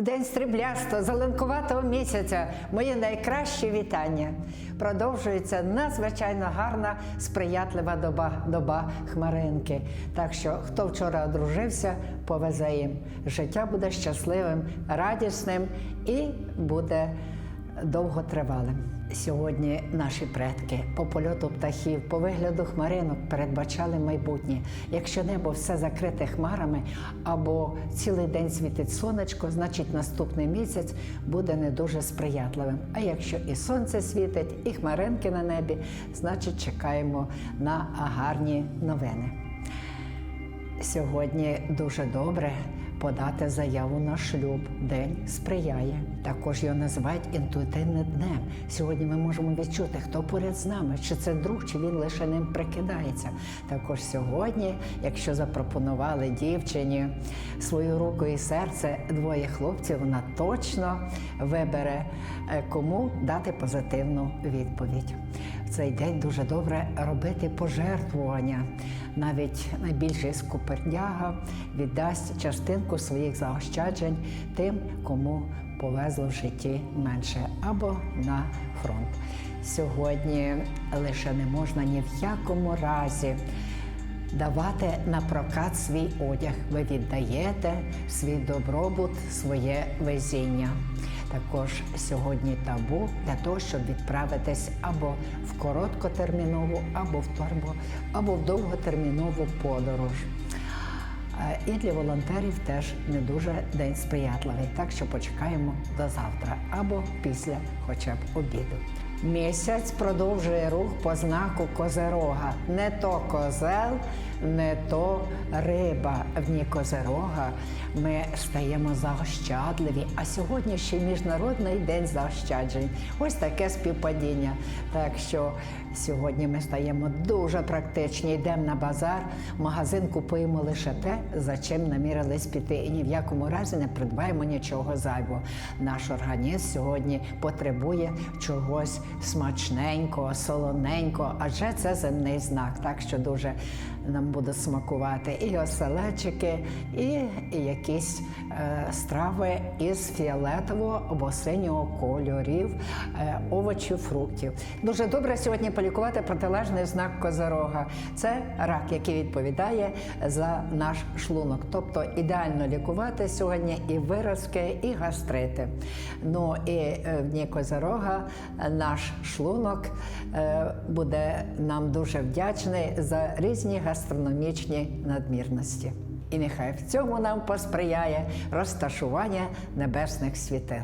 День стрібляства, зеленкуватого місяця мої найкращі вітання. Продовжується надзвичайно гарна, сприятлива доба, доба хмаринки. Так що, хто вчора одружився, повезе їм. Життя буде щасливим, радісним і буде довготривалим. Сьогодні наші предки по польоту птахів, по вигляду хмаринок передбачали майбутнє. Якщо небо все закрите хмарами або цілий день світить сонечко, значить наступний місяць буде не дуже сприятливим. А якщо і сонце світить, і хмаринки на небі, значить чекаємо на гарні новини. Сьогодні дуже добре подати заяву на шлюб. День сприяє. Також його називають інтуїтивним днем. Сьогодні ми можемо відчути, хто поряд з нами, чи це друг, чи він лише ним прикидається. Також сьогодні, якщо запропонували дівчині свою руку і серце двоє хлопців, вона точно вибере, е, кому дати позитивну відповідь. В цей день дуже добре робити пожертвування. Навіть найбільший скупердяга віддасть частинку своїх заощаджень тим, кому повезло в житті менше, або на фронт. Сьогодні лише не можна ні в якому разі давати на прокат свій одяг. Ви віддаєте свій добробут, своє везіння. Також сьогодні табу для того, щоб відправитись або в короткотермінову, або в торбо, або в довготермінову подорож. Е, І для волонтерів теж не дуже день сприятливий, так що почекаємо до завтра або після хоча б обіду. Місяць продовжує рух по знаку Козерога. Не то козел, не то риба. В дні Козерога ми стаємо заощадливі. А сьогодні ще міжнародний день заощаджень. Ось таке співпадіння. Так що сьогодні ми стаємо дуже практичні. Йдемо на базар, магазин купуємо лише те, за чим намірились піти. І ні в якому разі не придбаємо нічого зайвого. Наш організм сьогодні потребує чогось смачненького, солоненького, адже це земний знак. Так що дуже нам буде смакувати і оселечики, і, якісь е, страви із фіолетового або синього кольорів, е, овочів, фруктів. Дуже добре сьогодні полікувати протилежний знак козорога. Це рак, який відповідає за наш шлунок. Тобто ідеально лікувати сьогодні і виразки, і гастрити. Ну і е, в дні козорога наш шлунок буде нам дуже вдячний за різні гастрономічні надмірності. І нехай в цьому нам посприяє розташування небесних світил.